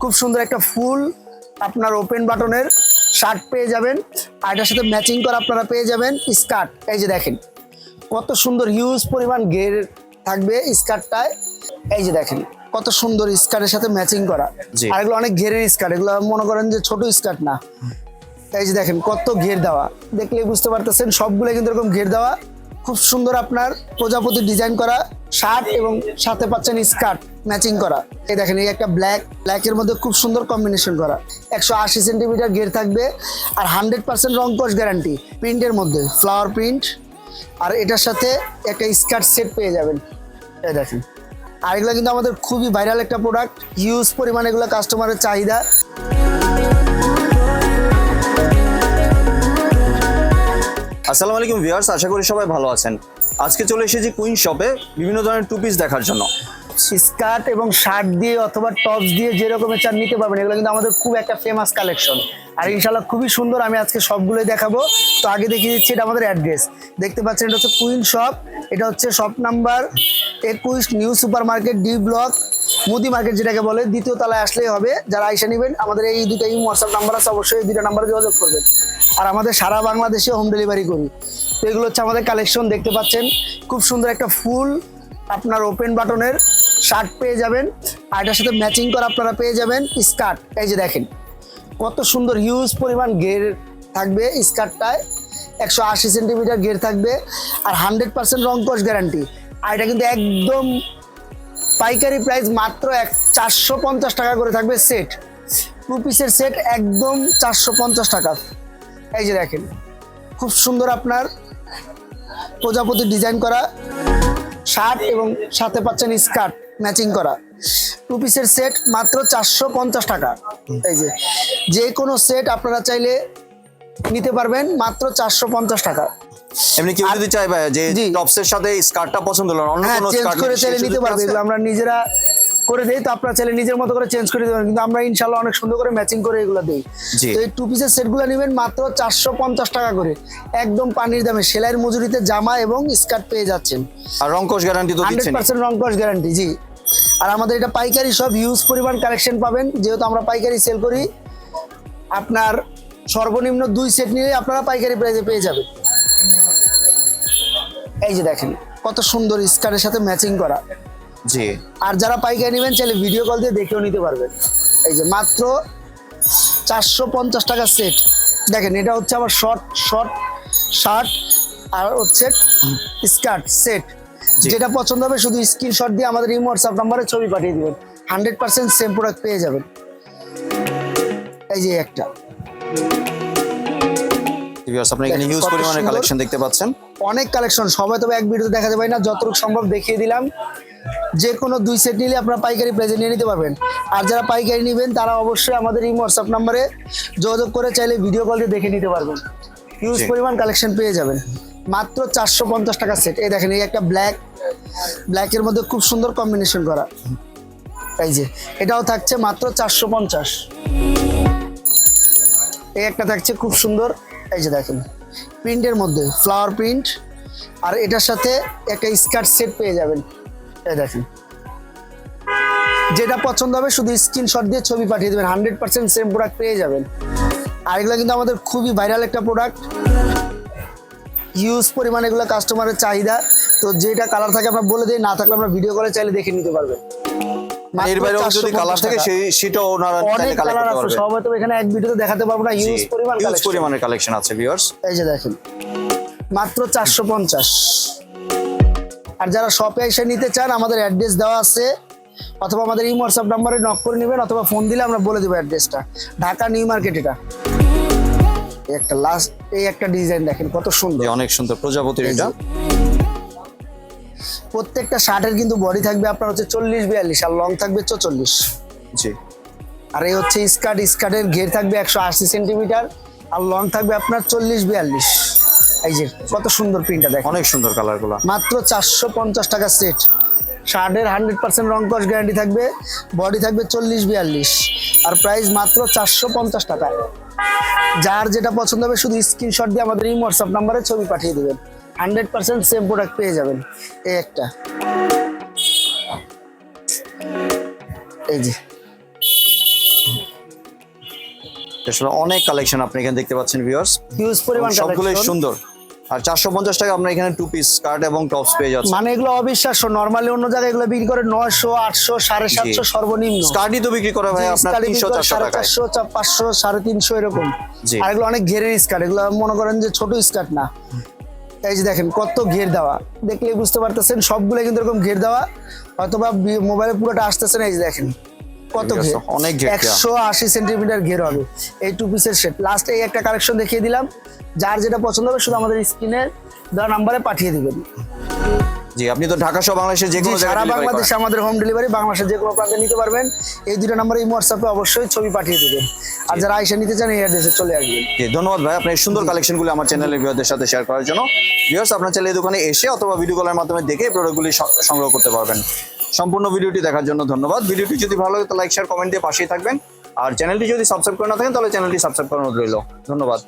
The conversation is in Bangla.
খুব সুন্দর একটা ফুল আপনার ওপেন বাটনের শার্ট পেয়ে যাবেন। আর এটার সাথে ম্যাচিং করা আপনারা পেয়ে যাবেন স্কার্ট এই যে দেখেন কত সুন্দর হিউজ পরিমাণ ঘের থাকবে স্কার্টটায় এই যে দেখেন কত সুন্দর স্কার্টের সাথে ম্যাচিং করা। আর এগুলো অনেক ঘেরের স্কার্ট এগুলো মনে করেন যে ছোট স্কার্ট না। এই যে দেখেন কত ঘের দেওয়া। দেখলেই বুঝতে পারতেছেন সবগুলো কিন্তু এরকম ঘের দেওয়া। খুব সুন্দর আপনার প্রজাপতি ডিজাইন করা শার্ট এবং সাথে পাচ্ছেন স্কার্ট ম্যাচিং করা। এই দেখেন, এই একটা ব্ল্যাক ব্ল্যাকের মধ্যে খুব সুন্দর কম্বিনেশন করা। একশো আশি সেন্টিমিটার ঘের থাকবে আর হান্ড্রেড পার্সেন্ট রং কস গ্যারান্টি প্রিন্টের মধ্যে ফ্লাওয়ার প্রিন্ট আর এটার সাথে একটা স্কার্ট সেট পেয়ে যাবেন। এই দেখেন, আর এগুলো কিন্তু আমাদের খুবই ভাইরাল একটা প্রোডাক্ট হিউজ পরিমাণে এগুলো কাস্টমারের চাহিদা। আসসালামু আলাইকুম ভিউয়ার্স, আশা করি সবাই ভালো আছেন। আজকে চলে এসেছি কুইন শপে বিভিন্ন ধরনের টু পিস দেখার জন্য। স্কার্ট এবং শার্ট দিয়ে অথবা টপস দিয়ে যেরকম চান নিতে পারবেন, এগুলো কিন্তু আমাদের খুব একটা ফেমাস কালেকশন আর ইনশাল্লাহ খুবই সুন্দর আমি আজকে সবগুলোই দেখাবো। তো আগে দেখিয়ে দিচ্ছি এটা আমাদের অ্যাড্রেস দেখতে পাচ্ছেন এটা হচ্ছে কুইন শপ এটা হচ্ছে শপ নাম্বার একুশ new super market D block মুদি মার্কেট যেটাকে বলে, দ্বিতীয় তলায় আসলেই হবে। যারা আইসা নেবেন, আমাদের এই দুটো এই হোয়াটসঅ্যাপ নাম্বার আছে, অবশ্যই এই দুটো নাম্বারে যোগাযোগ করবেন। আর আমাদের সারা বাংলাদেশে হোম ডেলিভারি করি। এগুলো হচ্ছে আমাদের কালেকশন দেখতে পাচ্ছেন। খুব সুন্দর একটা ফুল আপনার ওপেন বাটনের শার্ট পেয়ে যাবেন। আর এটার সাথে ম্যাচিং করে আপনারা পেয়ে যাবেন স্কার্ট এই যে দেখেন, কত সুন্দর হিউজ পরিমাণ ঘের থাকবে স্কার্টটায় একশো আশি সেন্টিমিটার ঘের থাকবে। আর হান্ড্রেড পার্সেন্ট রং কস গ্যারান্টি আর এটা কিন্তু একদম পাইকারি প্রাইস মাত্র এক চারশো পঞ্চাশ টাকা করে থাকবে সেট টু পিসের সেট একদম চারশো পঞ্চাশ টাকা। এই যে দেখেন, খুব সুন্দর আপনার প্রজাপতি ডিজাইন করা, শার্ট এবং সাথে পাচ্ছেন স্কার্ট ম্যাচিং করা। টু পিসের সেট মাত্র চারশো পঞ্চাশ টাকা। এই যে যে কোনো সেট আপনারা চাইলে নিতে পারবেন মাত্র চারশো পঞ্চাশ টাকা। এমনি কেউ যদি চাই ভাই যে। টপসের সাথে স্কার্টটা পছন্দ হলো অন্য হ্যাঁ কোনো স্কার্ট করে চাইলে নিতে পারবে এগুলো আমরা নিজেরা করে দেই তো আপনারা চাইলে নিজের মতো করে চেঞ্জ করে পারেন কিন্তু আমরা ইনশাল্লাহ অনেক সুন্দর করে ম্যাচিং করে এগুলো দিই। তো এই টু পিসের সেটগুলো নেবেন মাত্র চারশো পঞ্চাশ টাকা করে একদম পানির দামে সেলাইয়ের মজুরিতে জামা এবং স্কার্ট পেয়ে যাচ্ছেন। আর রংকশ গ্যারান্টি তো দিচ্ছেন পার্সেন্ট রং কস গ্যারান্টি জি। আর আমাদের এটা পাইকারি সব হিউজ পরিমাণ কালেকশন পাবেন যেহেতু আমরা পাইকারি সেল করি আপনার সর্বনিম্ন দুই সেট নিলে আপনারা পাইকারি প্রাইসে পেয়ে যাবেন। এই যে দেখেন কত সুন্দর স্কার্টের সাথে ম্যাচিং করা। জি। আর যারা পাইকারি নেবেন চাইলে ভিডিও কল দিয়ে দেখেও নিতে পারবেন। এই যে মাত্র চারশো পঞ্চাশ টাকা সেট দেখেন এটা হচ্ছে আমার শর্ট শর্ট শার্ট আর হচ্ছে স্কার্ট সেট যেটা পছন্দ হবে শুধু স্ক্রিনশট দিয়ে আমাদের এই হোয়াটসঅ্যাপ নাম্বারে ছবি পাঠিয়ে দেবেন। হান্ড্রেড পার্সেন্ট সেম প্রোডাক্ট পেয়ে যাবেন। এই যে একটা। ভিউয়ার্স আপনি এখানে হিউজ পরিমাণে কালেকশন দেখতে পাচ্ছেন। অনেক কালেকশন সবাই তবে এক ভিডিওতে দেখাতে পারি না যতটুকু সম্ভব দেখিয়ে দিলাম। যে কোনো দুই সেট নিলে আপনারা পাইকারি প্রাইজে নিয়ে নিতে পারবেন। আর যারা পাইকারি নেবেন তারা অবশ্যই আমাদের এই হোয়াটসঅ্যাপ নাম্বারে যোগাযোগ করে চাইলে ভিডিও কল দিয়ে দেখে নিতে পারবেন। হিউজ পরিমাণ কালেকশন পেয়ে যাবেন। মাত্র চারশো পঞ্চাশ টাকা সেট এই দেখেন এই একটা ব্ল্যাক ব্ল্যাকের মধ্যে খুব সুন্দর কম্বিনেশন করা। এই যে এটাও থাকছে মাত্র চারশো পঞ্চাশ। এই একটা থাকছে খুব সুন্দর। এই যে দেখেন, প্রিন্টের মধ্যে ফ্লাওয়ার প্রিন্ট আর এটার সাথে একটা স্কার্ট সেট পেয়ে যাবেন। এই দেখেন, যেটা পছন্দ হবে শুধু স্ক্রিনশট দিয়ে ছবি পাঠিয়ে দেবেন হান্ড্রেড পার্সেন্ট সেম প্রোডাক্ট পেয়ে যাবেন। আর এগুলো কিন্তু আমাদের খুবই ভাইরাল একটা প্রোডাক্ট হিউজ পরিমাণে এগুলো কাস্টমারের চাহিদা। তো যেটা কালার থাকে আমরা বলে দিই, না থাকলে আমরা ভিডিও কলে চাইলে দেখে নিতে পারবেন। এর বাইরেও যদি কালার থাকে সেই সেটাও ওনারা অনেক কালার আছে পারবে। সবাই এখানে এক ভিডিওতে দেখাতে পারব না পরিমাণ পরিমাণের কালেকশন আছে ভিউয়ার্স এই যে দেখেন মাত্র চারশো পঞ্চাশ। আর যারা শপে এসে নিতে চান আমাদের অ্যাড্রেস দেওয়া আছে অথবা আমাদের এই হোয়াটসঅ্যাপ নাম্বারে নক করে নেবেন অথবা ফোন দিলে আমরা বলে দেবো অ্যাড্রেসটা ঢাকা নিউ মার্কেট এটা। একটা লাস্ট এই একটা ডিজাইন দেখেন কত সুন্দর। অনেক সুন্দর প্রজাপতির। এটা। প্রত্যেকটা শার্টের কিন্তু বডি থাকবে আপনার হচ্ছে চল্লিশ বিয়াল্লিশ আর লং থাকবে চল্লিশ জি। আর এই হচ্ছে স্কার্ট স্কার্টের ঘের থাকবে একশো আশি সেন্টিমিটার আর লং থাকবে আপনার চল্লিশ বিয়াল্লিশ। এই যে কত সুন্দর প্রিন্টটা দেখ অনেক সুন্দর কালারগুলো। মাত্র চারশো পঞ্চাশ টাকা সেট শার্টের হান্ড্রেড পার্সেন্ট রং কস গ্যারান্টি থাকবে বডি থাকবে চল্লিশ বিয়াল্লিশ। আর প্রাইস মাত্র চারশো পঞ্চাশ টাকা। যার যেটা পছন্দ হবে শুধু স্ক্রিনশট দিয়ে আমাদের এই হোয়াটসঅ্যাপ নাম্বারে ছবি পাঠিয়ে দেবেন। হান্ড্রেড পার্সেন্ট সেম প্রোডাক্ট পেয়ে যাবেন। এই একটা। এই যে। আসলে অনেক কালেকশন আপনি এখানে দেখতে পাচ্ছেন ভিউয়ার্স হিউজ পরিমাণ সবগুলোই সুন্দর। আর চারশো পঞ্চাশ টাকা আপনার এখানে টু পিস স্কার্ট এবং টপস পেয়ে যাচ্ছে মানে এগুলো অবিশ্বাস্য। নর্মালি অন্য জায়গায় এগুলো বিক্রি করে নয়শো আটশো সাড়ে সাতশো সর্বনিম্ন। স্কার্টই তো বিক্রি করে ভাই আপনার তিনশো সাড়ে চারশো, পাঁচশো সাড়ে তিনশো এরকম। আর এগুলো অনেক ঘেরের স্কার্ট এগুলো মনে করেন যে ছোট স্কার্ট না। এই যে দেখেন কত ঘের দেওয়া। দেখলে বুঝতে পারতেছেন সবগুলো কিন্তু এরকম ঘের দেওয়া। অথবা মোবাইলে পুরোটা আসতেছে না এই যে দেখেন কত ঘের। অনেক একশো আশি সেন্টিমিটার ঘের হবে এই টু পিসের সেট লাস্টে এই একটা কালেকশন দেখিয়ে দিলাম। যার যেটা পছন্দ হবে শুধু আমাদের স্ক্রিনে দেওয়া নাম্বারে পাঠিয়ে দিবেন। জি আপনি তো ঢাকা সহ বাংলাদেশের যে কোনো সারা বাংলাদেশে আমাদের হোম ডেলিভারি বাংলাদেশের যে কোনো প্রান্তে নিতে পারবেন। এই দুটো নাম্বারে এই হোয়াটসঅ্যাপে অবশ্যই ছবি পাঠিয়ে দেবেন। আর যারা আইসা নিতে চান এই অ্যাড্রেসে চলে আসবেন। জি ধন্যবাদ ভাই আপনার সুন্দর কালেকশনগুলো আমার চ্যানেলের ভিউয়ারদের সাথে শেয়ার করার জন্য। ভিউয়ার্স আপনার চাইলে এই দোকানে এসে অথবা ভিডিও কলের মাধ্যমে দেখে প্রোডাক্টগুলি সংগ্রহ করতে পারবেন। সম্পূর্ণ ভিডিওটি দেখার জন্য ধন্যবাদ। ভিডিওটি যদি ভালো লাগে তো লাইক শেয়ার কমেন্ট দিয়ে পাশেই থাকবেন। আর চ্যানেলটি যদি সাবস্ক্রাইব করে না থাকেন তাহলে চ্যানেলটি সাবস্ক্রাইব করানো রইল। ধন্যবাদ।